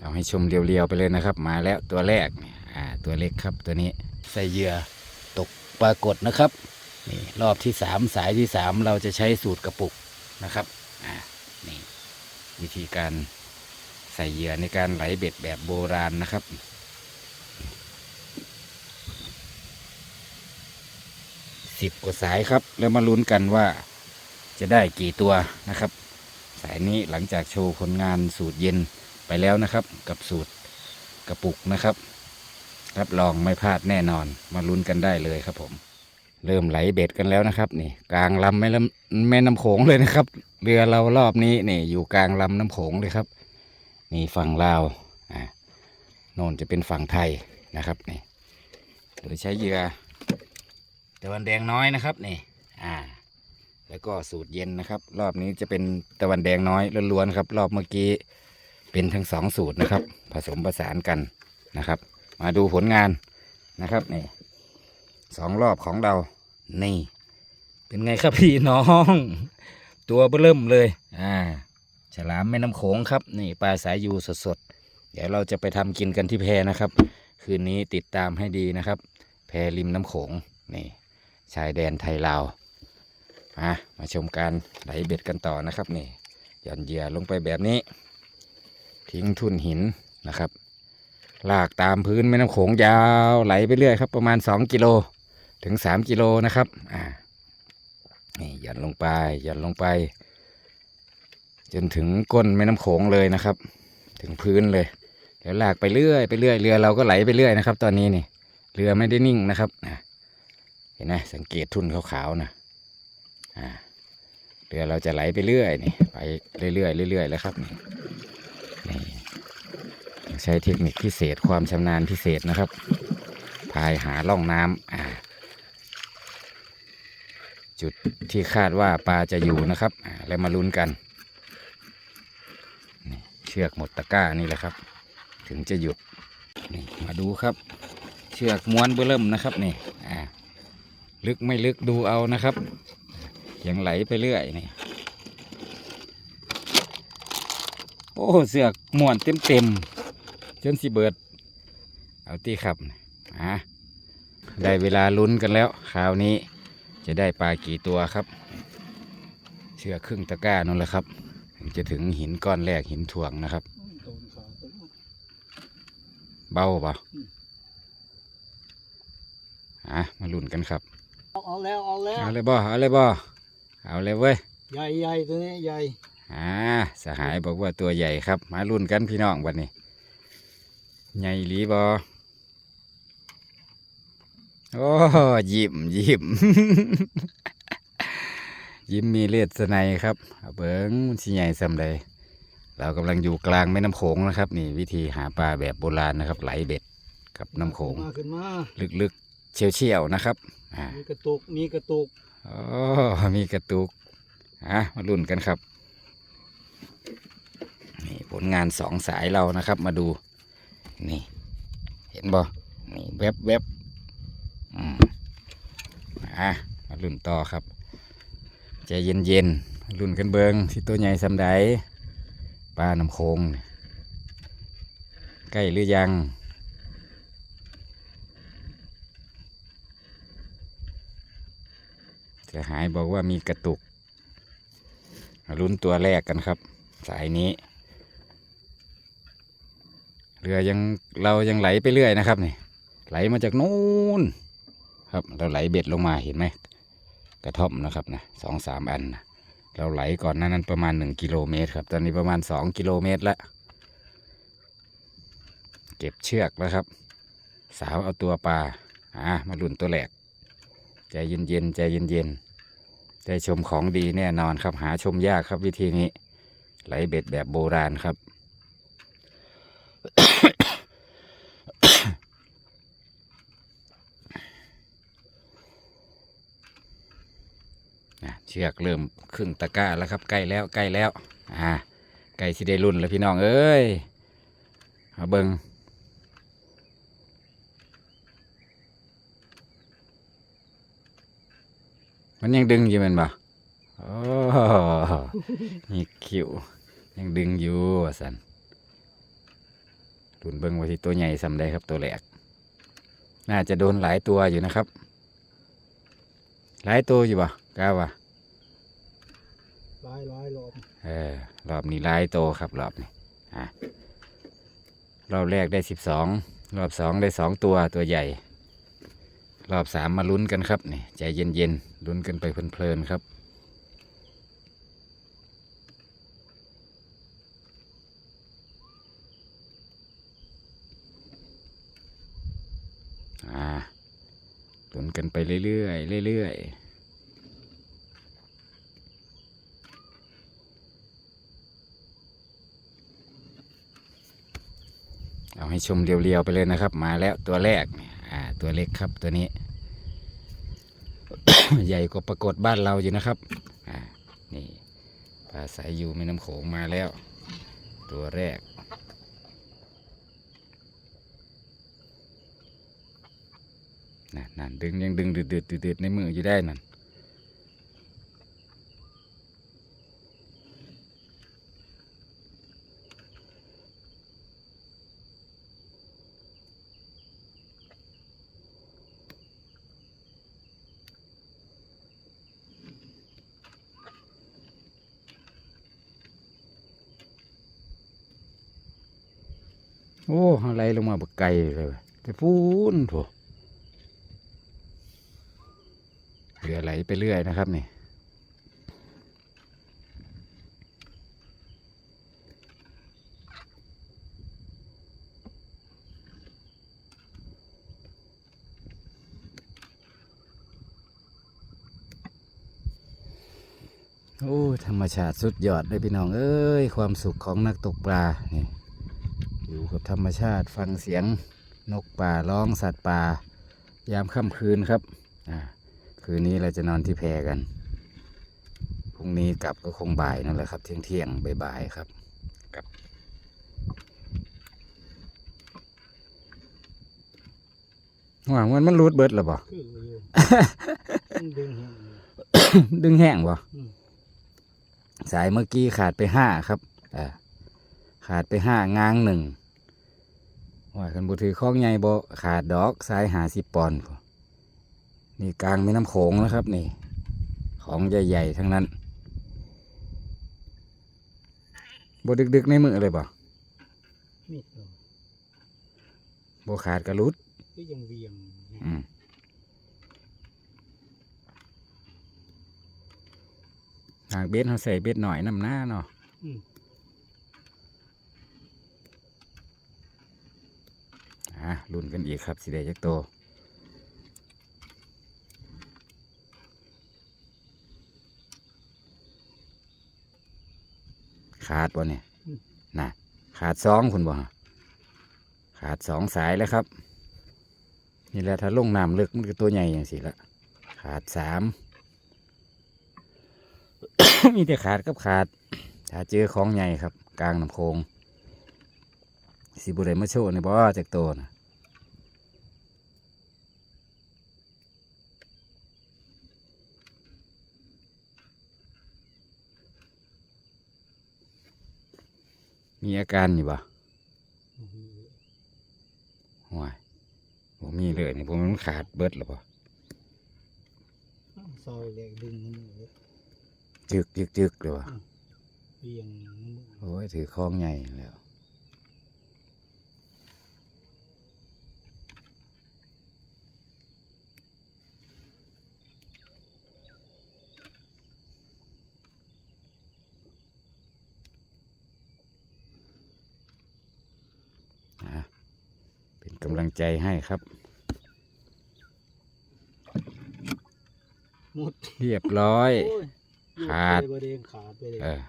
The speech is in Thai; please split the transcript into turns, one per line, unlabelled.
เอาให้ชมเรียวๆไปเลยนะครับ มาแล้วตัวแรกเนี่ยอ่าตัวเล็กครับตัวนี้ใส่เหยื่อตกปรากฏนะครับนี่รอบที่สามสายที่สามเราจะใช้สูตรกระปุกนะครับอ่านี่วิธีการใส่เหยื่อในการไหลเบ็ดแบบโบราณนะครับสิบกว่าสายครับ แล้วมาลุ้นกันว่าจะได้กี่ตัวนะครับ สายนี้หลังจากโชว์ผลงานสูตรเย็น ไปแล้วนะครับ กับสูตรกระปุกนะครับ รับรองไม่พลาดแน่นอนมาลุ้นกันได้เลยครับผม เริ่มไหลเบ็ดกันแล้วนะครับ นี่กลางลำแม่น้ำแม่น้ำโขงเลยนะครับ เรือเรารอบนี้นี่อยู่กลางลำน้ำโขงเลยครับ นี่ฝั่งลาวอ่าโน่นจะเป็นฝั่งไทยนะครับนี่โดยใช้เหยื่อตะวันแดงน้อยนะครับนี่อ่า แล้วก็สูตรเย็นนะครับ รอบนี้จะเป็นตะวันแดงน้อยล้วนๆครับ รอบเมื่อกี้ เป็นทั้งสองสูตรนะครับ ผสมผสานกันนะครับ มาดูผลงานนะครับนี่สองรอบของเรานี่ เป็นไงครับพี่น้อง ตัวเบิ่มเลยอ่าฉลามแม่น้ำโขงครับนี่ปลาสายยูสดๆ เดี๋ยวเราจะไปทำกินกันที่แพนะครับ คืนนี้ติดตามให้ดีนะครับ แพริมน้ำโขงนี่ชายแดนไทยลาวมามาชมการไหลเบ็ดกันต่อนะครับนี่หย่อนเหยื่อลงไปแบบนี้ ทิ้งทุ่นหินนะครับ ลากตามพื้นแม่น้ำโขงยาวไหลไปเรื่อยครับ ประมาณ 2 กิโลถึง 3 กิโลนะครับอ่านี่หย่อนลงไปหย่อนลงไป จนถึงก้นแม่น้ำโขงเลยนะครับ ถึงพื้นเลยเดี๋ยวลากไปเรื่อยไปเรื่อยเรือเราก็ไหลไปเรื่อยนะครับ ตอนนี้นี่เรือไม่ได้นิ่งนะครับเห็นไหมสังเกตทุ่นขาวๆนะเรือเราจะไหลไปเรื่อยนี่ไปเรื่อยๆเรื่อยๆแล้วครับนี่ ใช้เทคนิคพิเศษความชำนาญพิเศษนะครับพายหาล่องน้ำจุดที่คาดว่าปลาจะอยู่นะครับแล้วมาลุ้นกัน เชือกหมดตะกร้านี่แหละครับ ถึงจะหยุดนี่มาดูครับ เชือกม้วนเบื้อเริ่มนะครับนี่ลึกไม่ลึกดูเอานะครับยังไหลไปเรื่อยนี่โอ้เสือกม่วนเต็มเต็ม จนสิเบิด เอาตีขับอะได้เวลาลุ้นกันแล้วคราวนี้จะได้ปลากี่ตัวครับ เชือกครึ่งตะกร้านั่นแหละครับถึงจะถึงหินก้อนแรกหินถ่วงนะครับ เบาเปล่าอะมาลุ้นกันครับ
เอาแล้วเอาแล้ว
เอาเลยบ่เอาเลยบ่เอาเลยเว้ย
ใหญ่ใหญ่ตัวนี้ใหญ่
อ่าสหายบอกว่าตัวใหญ่ครับ มาลุ้นกันพี่น้องวันนี้ ใหญ่หลีบ่โอ้ยิ้มยิ้มยิ้มมีเลือดสนัยครับเอาเบิ้งมันสิใหญ่สำใดเรากำลังอยู่กลางแม่น้ำโขงนะครับ นี่วิธีหาปลาแบบโบราณนะครับ ไหลเบ็ดกับน้ำโขง
มาขึ้นมา
ลึกๆเชี่ยวๆนะครับอ่า
มีกระตุกมีกระตุก
โอ้มีกระตุกอะมาลุ้นกันครับนี่ผลงานสองสายเรานะครับ มาดู นี่ เห็นบ่นี่แวบแวบอืมอะมาลุ้นต่อครับใจเย็นเย็นๆมาลุ้นกันเบิงที่ตัวใหญ่สำใดปลาน้ำโคงใกล้หรือยังจะหายบอกว่ามีกระตุกมาลุ้นตัวแรกกันครับ สายนี้ เรือยังเรายังไหลไปเรื่อยนะครับนี่ไหลมาจากนู้นครับเราไหลเบ็ดลงมาเห็นไหมกระท่อมนะครับนะสองสามอันนะเราไหลก่อนหนานั้นประมาณหนึ่งกิโลเมตรครับ ตอนนี้ประมาณสองกิโลเมตรละเก็บเชือกแล้วครับ สาวเอาตัวปลาอ่ามาลุ้นตัวแรกใจเย็นๆใจเย็นๆได้ชมของดีแน่นอนครับหาชมยากครับวิธีนี้ ไหลเบ็ดแบบโบราณครับ อะ เชือกเริ่มครึ่งตะกร้าแล้วครับใกล้แล้วใกล้แล้วอ่าใกล้สิได้รุ่นแล้วพี่น้องเอ้ยเอาเบิงมันยังดึงอยู่มันบ่โอ้นี่คิวยังดึงอยู่สันลุ้นเบิ้งว่าที่ตัวใหญ่สำได้ครับตัวแรกน่าจะโดนหลายตัวอยู่นะครับ หลายตัวอยู่บ่กล้าวะ
ลายลายหลอม
เออรอบนี้หลายโตครับรอบนี้อะรอบแรกได้สิบสองรอบสองได้สองตัวตัวใหญ่ รอบสามมาลุ้นกันครับนี่ใจเย็นๆลุ้นกันไปเพลินๆครับอ่าลุ้นกันไปเรื่อยๆเรื่อยๆ เอาให้ชมเรียวๆไปเลยนะครับ มาแล้วตัวแรกเนี่ยอ่าตัวเล็กครับตัวนี้ ใหญ่กว่าปรากฏบ้านเราอยู่นะครับอ่านี่ปลาสายยูแม่น้ำโขงมาแล้ว ตัวแรกนั่นนั่นดึงยังดึงดืดดืดดืดดืดในมืออยู่ได้นั่น โอ้อะไรลงมาบักไก่เลยแต่พูนโถเรือไหลไปเรื่อยนะครับนี่โอ้ ธรรมชาติสุดยอดเลยพี่น้อง เอ้ย ความสุขของนักตกปลา นี่ อยู่กับธรรมชาติฟังเสียงนกป่าร้องสัตว์ป่า ยามค่ำคืนครับอ่าคืนนี้เราจะนอนที่แพกันพรุ่งนี้กลับก็คงบ่ายนั่นแหละครับเที่ยงเที่ยงๆบ่ายๆครับกลับว่ามันมันรูดเบิดหรอบ่
คืออยู่ต้องดึงแห้งอยู่
ดึงแห้งบ่
อืม
สายเมื่อกี้ขาดไปห้าครับอ่าขาดไปห้างางหนึ่ง ว่ากันบุถือข้องใหญ่บ่ขาดดอกสายหาสิบปอนด์พุ่นนี่กลางแม่น้ำโขงนะครับนี่ ของใหญ่ๆทั้งนั้นบ่ดึกๆในมือเลยบ่
มีดเหรอ
บ่ขาดกระลุด
ก็ยังเวียงอยู่
อืมหากเบ็ดเขาใส่เบ็ดหน่อยน้ำหน้าเนาะ
อืม
อะ รุ่นกันอีกครับสิได้จักโตขาดบ่เนี่ยน่ะขาดสองคุณบ่ขาดสองสายแล้วครับ นี่แหละถ้าลงน้ำลึกมันก็ตัวใหญ่อย่างสิละขาดสามมีแต่ขาดกับขาด ถ้าเจอของใหญ่ครับ กลางน้ำโคงสิบุได้มาโชว์ในบ่อจากโตนะ มีอาการอยู่บ่
อืม
ห่วยผมมีเลยนี่ผมมันขาดเบิดหรอบ่
อ้าวซอยแหลกดึงมันเลย
จึกจึกจึกเลยบ่
เวียงมัน
โอ้ยถือคล้องใหญ่แล้วอะเป็น กำลังใจให้ครับ
หมด
เรียบร้อย
โอ้ย
ขาด
ยกไปเลยบ่เด้งขาดไปเลย
เออ